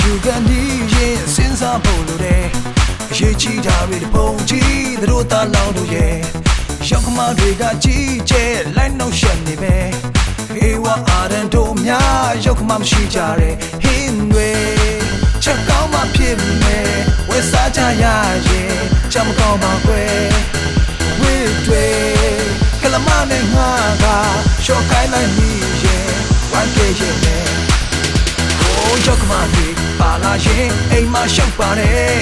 ယူကန်ဒီရင်စဉ်းစားဖို့လိုတယ်အရေးကြီးတာတွေတပုံကြီးသူတို့သားလောင်းတို့ရဲ့ရောက်ကမတွေကကြီးကျဲလိုက်နှောက်ရှက်နေပဲအေဝါအာရန်တို့များရောက်ကမမရှိကြတဲ့ဟင်းတွေချက်ကောင်းမှဖြစ်မယ်ဝယ်စားကြရရင်ချမ်းမကောင်းပါကွယ်ဝိတွေကလမနဲ့ငါကရှော့ကို ရင်အိမ်မှာရှောက်ပါတယ်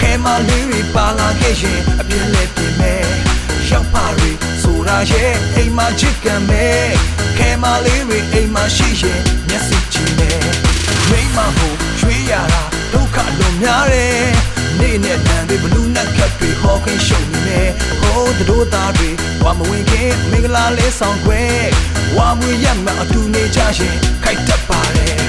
ခဲမလေးတွေပါလာခဲ့ရင်အပြင်းလဲပြင်မယ်ရောက်ပါရီဆိုတာရဲ့အိမ်မှာချစ်ကန်မယ်ခဲမလေးတွေအိမ်မှာရှိရင်မျက်စိကြည့်မယ်မိမကိုရွေးရတာဒုက္ခလုံးများတယ်နေ့နဲ့တန်တွေဘလူးနဲ့ခက်တွေဟောခင်းရှုံနေမယ်ဟိုးတို့သားတွေဝါမဝင်ခင်မင်္ဂလာလေးဆောင်ခွဲဝါမွေရမအတူနေကြရင်ခိုက်တတ်ပါတယ်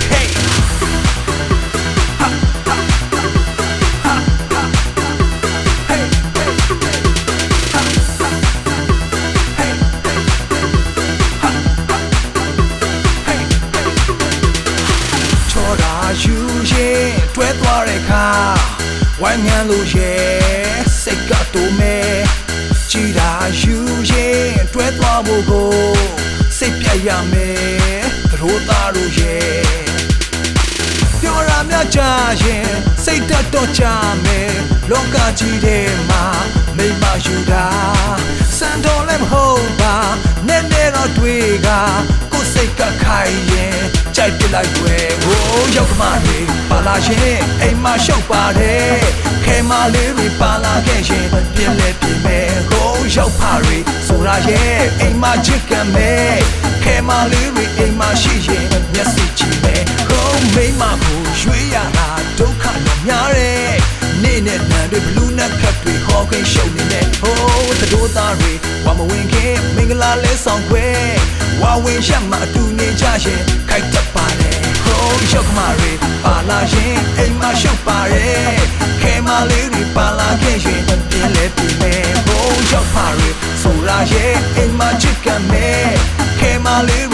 သွားတဲ့ခါဝိုင်းမြန်လို့ရဲ့စိတ်ကတူမဲကြည်တာယူရင်တွဲသွားဖို့ကိုစိတ်ပြတ်ရမယ်သူတို့သားတို့ရဲ့ပြောရမြကြရင်စိတ်တက်တော့ကြမယ်လောကကြီးထဲမှာမိမယူတာစံတော်လည်းမဟုတ်ပါနဲ့နဲ့တော့တွေ့ကကိုယ်စိတ်ကခိုင်ရင် ကြိုက်ပြလိုက်ွယ်ဟိုးရောက်ကမတွေပါလာရင်အိမ်မှာရှောက်ပါတယ်ခဲမလေးတွေပါလာခဲ့ရင်ပြင်းလဲပြင်းမယ်ဟိုးရောက်ပါရီဆိုတာရဲ့အိမ်မှာချစ်ကန်မယ်ခဲမလေးတွေအိမ်မှာရှိရင်မျက်စိကြည့်မယ်ဟိုးမိမကိုရွှေရတာဒုက္ခတော့များတယ်နေ့နဲ့နံတွေဘလူးနဲ့ခက်တွေဟောခင်းရှုံနေတယ်ဟိုးသတို့သားတွေဝါမဝင်ခင်မင်္ဂလာလဲဆောင်ခွဲဝါဝင်ရမအတူနေကြရင်ခိုက်တတ်ပါတယ်ဟိုး ရောက်ကမတွေပါလာရင်အိမ်မှာရှုပ်ပါတယ်ခဲမလေးတွေပါလာခဲ့ရင်ပြင်းလဲပြင်းမယ်ဟိုးရောက်ပါရီဆိုလာရဲ့အိမ်မှာချစ်ကန်မယ်ခဲမလေး